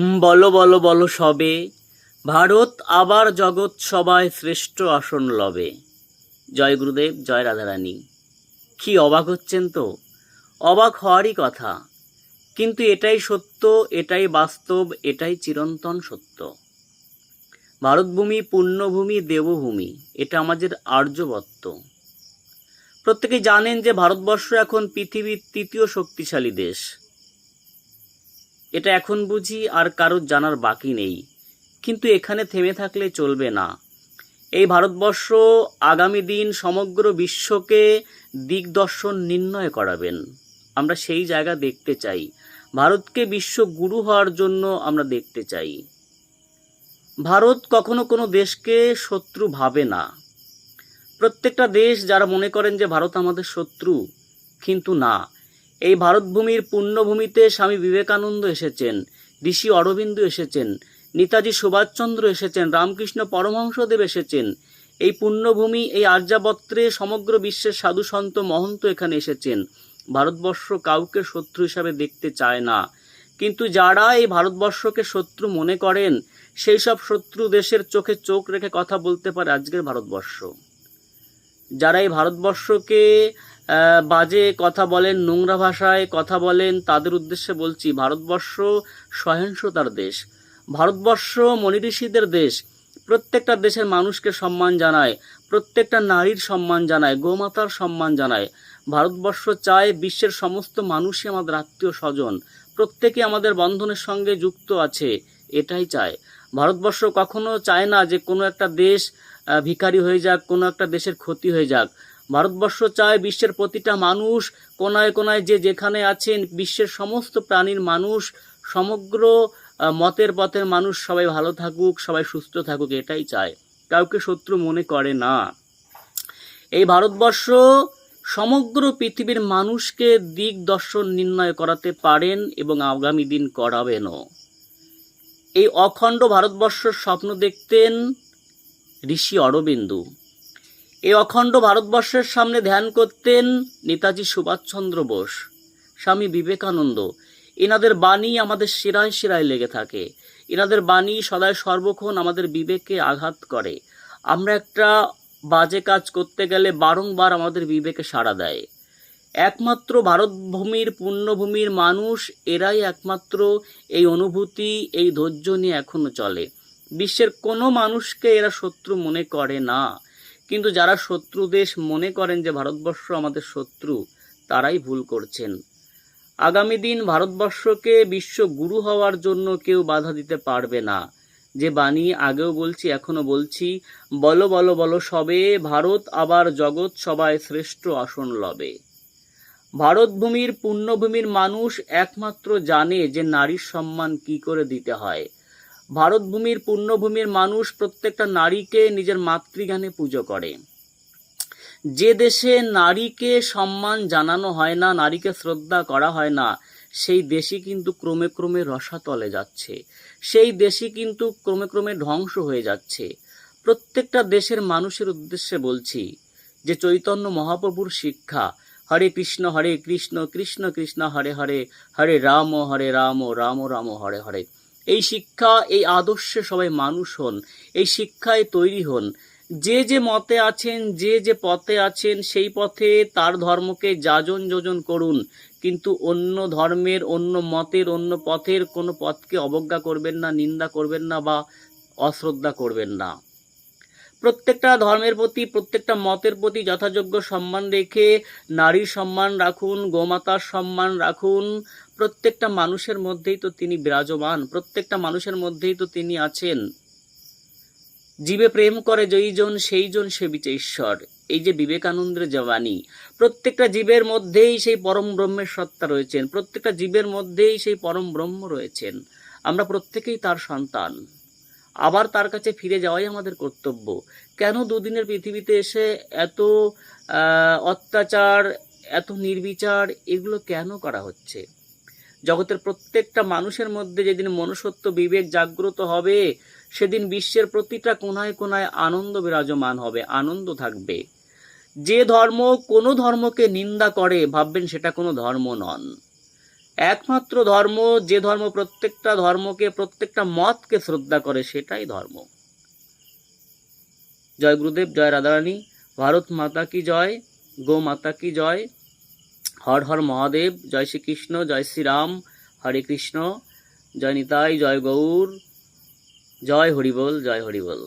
বলো বলো বলো সবে। ভারত আবার জগৎ সবাই শ্রেষ্ঠ আসন লবে। জয় গুরুদেব, জয় রাধারানী। কি অবাক হচ্ছেন তো? অবাক হওয়ারই কথা। কিন্তু এটাই সত্য, এটাই বাস্তব, এটাই চিরন্তন সত্য। ভারতভূমি পুণ্যভূমি দেবভূমি, এটা আমাদের আর্যবত্ত। প্রত্যেকেই জানেন যে ভারতবর্ষ এখন পৃথিবীর তৃতীয় শক্তিশালী দেশ। এটা এখন বুঝি আর কারোর জানার বাকি নেই। কিন্তু এখানে থেমে থাকলে চলবে না। এই ভারতবর্ষ আগামী দিন সমগ্র বিশ্বকে দিগদর্শন নির্ণয় করাবেন। আমরা সেই জায়গা দেখতে চাই। ভারতকে বিশ্ব গুরু হওয়ার জন্য আমরা দেখতে চাই। ভারত কখনো কোনো দেশকে শত্রু ভাবে না। প্রত্যেকটা দেশ যারা মনে করেন যে ভারত আমাদের শত্রু, কিন্তু না। এই ভারতভূমির পুণ্যভূমিতে স্বামী বিবেকানন্দ এসেছেন, ঋষি অরবিন্দ এসেছেন, নেতাজি সুভাষচন্দ্র এসেছেন, রামকৃষ্ণ পরমহংসদেব এসেছেন। এই পুণ্যভূমি এই আর্যাবত্রে সমগ্র বিশ্বের সাধু সন্ত মহন্ত এখানে এসেছেন। ভারতবর্ষ কাউকে শত্রু হিসাবে দেখতে চায় না। কিন্তু যারা এই ভারতবর্ষকে শত্রু মনে করেন, সেই সব শত্রু দেশের চোখে চোখ রেখে কথা বলতে পারে আজকের ভারতবর্ষ। যারা এই ভারতবর্ষকে বাজে কথা বলেন, নোংরা ভাষায় কথা বলেন, তাদের উদ্দেশ্যে বলছি, ভারতবর্ষ সহিংসতার দেশ। ভারতবর্ষ মনিঋষিদের দেশ। প্রত্যেকটা দেশের মানুষকে সম্মান জানায়, প্রত্যেকটা নারীর সম্মান জানায়, গোমাতার সম্মান জানায়। ভারতবর্ষ চায় বিশ্বের সমস্ত মানুষই আমাদের আত্মীয় স্বজন। প্রত্যেকে আমাদের বন্ধনের সঙ্গে যুক্ত আছে, এটাই চায়। ভারতবর্ষ কখনো চায় না যে কোনো একটা দেশ ভিখারি হয়ে যাক, কোনো একটা দেশের ক্ষতি হয়ে যাক। ভারতবর্ষ চায় বিশ্বের প্রতিটা মানুষ, কোনায় কোনায় যে যেখানে আছেন, বিশ্বের সমস্ত প্রাণীর মানুষ, সমগ্র মতের পথের মানুষ সবাই ভালো থাকুক, সবাই সুস্থ থাকুক, এটাই চায়। কাউকে শত্রু মনে করে না। এই ভারতবর্ষ সমগ্র পৃথিবীর মানুষকে দিক দর্শন নির্ণয় করাতে পারেন এবং আগামী দিন করাবেনও। এই অখণ্ড ভারতবর্ষের স্বপ্ন দেখতেন ঋষি অরবিন্দু। এই অখণ্ড ভারতবর্ষের সামনে ধ্যান করতেন নেতাজি সুভাষচন্দ্র বোস, স্বামী বিবেকানন্দ। এনাদের বাণী আমাদের শিরায় শিরায় লেগে থাকে। এনাদের বাণী সদায় সর্বক্ষণ আমাদের বিবেককে আঘাত করে। আমরা একটা বাজে কাজ করতে গেলে বারংবার আমাদের বিবেকে সাড়া দেয়। একমাত্র ভারতভূমির পুণ্যভূমির মানুষ এরাই একমাত্র এই অনুভূতি, এই ধৈর্য নিয়ে এখনও চলে। বিশ্বের কোনো মানুষকে এরা শত্রু মনে করে না। কিন্তু যারা শত্রু দেশ মনে করেন যে ভারতবর্ষ আমাদের শত্রু, তারাই ভুল করছেন। আগামী দিন ভারতবর্ষকে বিশ্ব গুরু হওয়ার জন্য কেউ বাধা দিতে পারবে না। যে বাণী আগেও বলছি এখনও বলছি, বলো বলো বলো সবে, ভারত আবার জগৎ সবাই শ্রেষ্ঠ আসন লবে। ভারতভূমির পুণ্যভূমির মানুষ একমাত্র জানে যে নারীর সম্মান কি করে দিতে হয়। ভারতভূমির পুণ্যভূমির মানুষ প্রত্যেকটা নারীকে নিজের মাতৃজ্ঞানে পুজো করে। যে দেশে নারীকে সম্মান জানানো হয় না, নারীকে শ্রদ্ধা করা হয় না, সেই দেশই কিন্তু ক্রমে ক্রমে রসাতলে যাচ্ছে। সেই দেশই কিন্তু ক্রমে ক্রমে ধ্বংস হয়ে যাচ্ছে। প্রত্যেকটা দেশের মানুষের উদ্দেশ্যে বলছি যে চৈতন্য মহাপ্রভুর শিক্ষা, হরে কৃষ্ণ হরে কৃষ্ণ কৃষ্ণ কৃষ্ণ, হরে হরে হরে রাম হরে রাম রাম রাম, হরে হরে। এই শিক্ষা, এই আদর্শে সবাই মানুষ হন, এই শিক্ষায় তৈরি হন। যে যে মতে আছেন, যে যে পথে আছেন, সেই পথে তার ধর্মকে যাজন যোজন করুন। কিন্তু অন্য ধর্মের, অন্য মতের, অন্য পথের কোনো পথকে অবজ্ঞা করবেন না, নিন্দা করবেন না বা অশ্রদ্ধা করবেন না। প্রত্যেকটা ধর্মের প্রতি, প্রত্যেকটা মতের প্রতি যথাযোগ্য সম্মান রেখে নারীর সম্মান রাখুন, গোমাতার সম্মান রাখুন। প্রত্যেকটা মানুষের মধ্যেই তো তিনি বিরাজমান, প্রত্যেকটা মানুষের মধ্যেই তো তিনি আছেন। জীবে প্রেম করে যেইজন সেইজন সেবিছে ঈশ্বর। এই যে বিবেকানন্দের জবানি, প্রত্যেকটা জীবের মধ্যেই সেই পরম ব্রহ্মের সত্তা রয়েছেন, প্রত্যেকটা জীবের মধ্যেই সেই পরম ব্রহ্ম রয়েছেন। আমরা প্রত্যেকেই তার সন্তান। আবার তার কাছে ফিরে যাওয়াই আমাদের কর্তব্য। কেন দুদিনের পৃথিবীতে এসে এত অত্যাচার, এত নির্বিচার, এগুলো কেন করা হচ্ছে? জগতের প্রত্যেকটা মানুষের মধ্যে যেদিন মনুষ্যত্ব বিবেক জাগ্রত হবে, সেদিন বিশ্বের প্রতিটা কোনায় কোনায় আনন্দ বিরাজমান হবে, আনন্দ থাকবে। যে ধর্ম কোনো ধর্মকে নিন্দা করে, ভাববেন সেটা কোনো ধর্ম নন। একমাত্র ধর্ম, যে ধর্ম প্রত্যেকটা ধর্মকে, প্রত্যেকটা মতকে শ্রদ্ধা করে, সেটাই ধর্ম। জয় গুরুদেব, জয় রাধারানী, ভারত মাতা কি জয়, গো মাতা কি জয়, হর হর মহাদেব, জয় শ্রীকৃষ্ণ, জয় শ্রীরাম, হরে কৃষ্ণ, জয় নিতাই, জয় গৌর, জয় হরিবল জয় হরিবল।